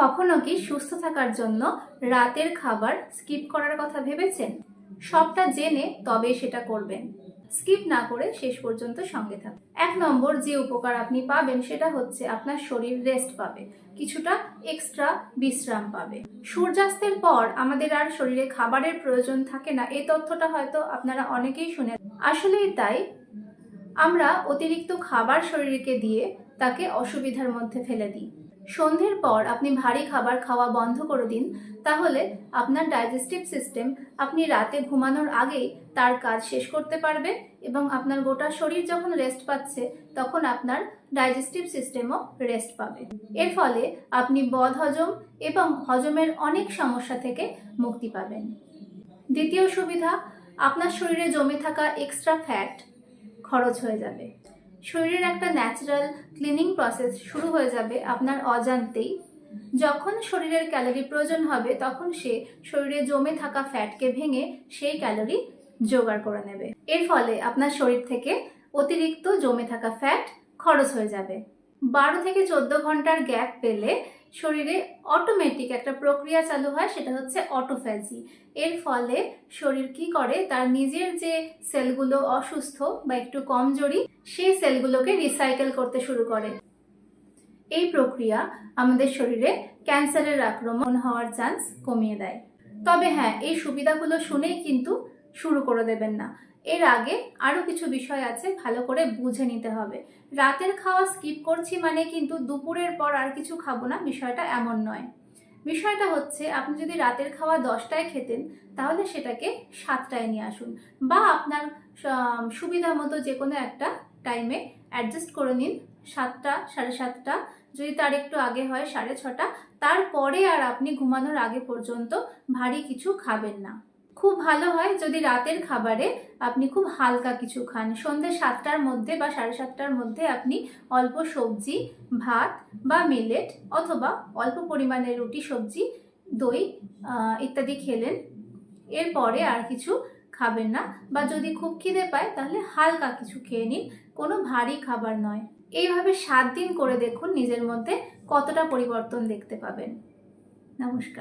কখনো কি সুস্থ থাকার জন্য রাতের খাবার স্কিপ করার কথা ভেবেছেন? সবটা জেনে তবে সেটা করবেন। স্কিপ না করে শেষ পর্যন্ত সঙ্গে থাকুন। এক নম্বর যে উপকার আপনি পাবেন সেটা হচ্ছে আপনার শরীর রেস্ট পাবে। কিছুটা এক্সট্রা বিশ্রাম পাবে। সূর্যাস্তের পর আমাদের আর শরীরে খাবারের প্রয়োজন থাকে না, এই তথ্যটা হয়তো আপনারা অনেকেই শুনে আসলেই তাই, আমরা অতিরিক্ত খাবার শরীরকে দিয়ে তাকে অসুবিধার মধ্যে ফেলে দিই। সন্ধ্যের পর আপনি ভারী খাবার খাওয়া বন্ধ করে দিন, তাহলে আপনার ডাইজেস্টিভ সিস্টেম আপনি রাতে ঘুমানোর আগেই তার কাজ শেষ করতে পারবে এবং আপনার গোটা শরীর যখন রেস্ট পাচ্ছে, তখন আপনার ডাইজেস্টিভ সিস্টেমও রেস্ট পাবে। এর ফলে আপনি বদ হজম এবং হজমের অনেক সমস্যা থেকে মুক্তি পাবেন। দ্বিতীয় সুবিধা, আপনার শরীরে জমে থাকা এক্সট্রা ফ্যাট খরচ হয়ে যাবে। শরীরের একটা ন্যাচারাল ক্লিনিং প্রসেস শুরু হয়ে যাবে আপনার অজান্তেই। যখন শরীরের ক্যালোরি প্রয়োজন হবে, তখন সে শরীরে জমে থাকা ফ্যাটকে ভেঙে সেই ক্যালোরি জোগাড় করে নেবে। এর ফলে আপনার শরীর থেকে অতিরিক্ত জমে থাকা ফ্যাট খরচ হয়ে যাবে। বারো থেকে চোদ্দ ঘণ্টার গ্যাপ পেলে শরীরে অটোমেটিক একটা প্রক্রিয়া চালু হয়, সেটা হচ্ছে অটোফ্যাজি এর ফলে শরীর কি করে? তার নিজের যে সেলগুলো অসুস্থ বা একটু কমজোরি সেই সেলগুলোকে রিসাইকেল করতে শুরু করে। এই প্রক্রিয়া আমাদের শরীরে ক্যান্সারের আক্রমণ হওয়ার চান্স কমিয়ে দেয়। তবে হ্যাঁ এই সুবিধাগুলো শুনেই কিন্তু শুরু করে দেবেন না। এর আগে আরও কিছু বিষয় আছে, ভালো করে বুঝে নিতে হবে। রাতের খাওয়া স্কিপ করছি মানে কিন্তু দুপুরের পর আর কিছু খাব না, বিষয়টা এমন নয়। বিষয়টা হচ্ছে, আপনি যদি রাতের খাওয়া দশটায় খেতেন, তাহলে সেটাকে সাতটায় নিয়ে আসুন বা আপনার সুবিধা মতো যে কোনো একটা টাইমে অ্যাডজাস্ট করে নিন, সাতটা, সাড়ে সাতটা, যদি তার একটু আগে হয়, সাড়ে ছটা, তারপরে আর আপনি ঘুমানোর আগে পর্যন্ত ভারী কিছু খাবেন না। খুব ভালো হয় যদি রাতের খাবারে আপনি খুব হালকা কিছু খান। সন্ধ্যে সাতটার মধ্যে বা সাড়ে সাতটার মধ্যে আপনি অল্প সবজি, ভাত বা মিলেট অথবা অল্প পরিমাণে রুটি, সবজি, দই ইত্যাদি খেলেন। এরপরে আর কিছু খাবেন না বা যদি খুব খিদে পায় তাহলে হালকা কিছু খেয়ে নিন। কোনো ভারী খাবার নয়। এইভাবে সাত দিন করে দেখুন নিজের মধ্যে কতটা পরিবর্তন দেখতে পাবেন। নমস্কার।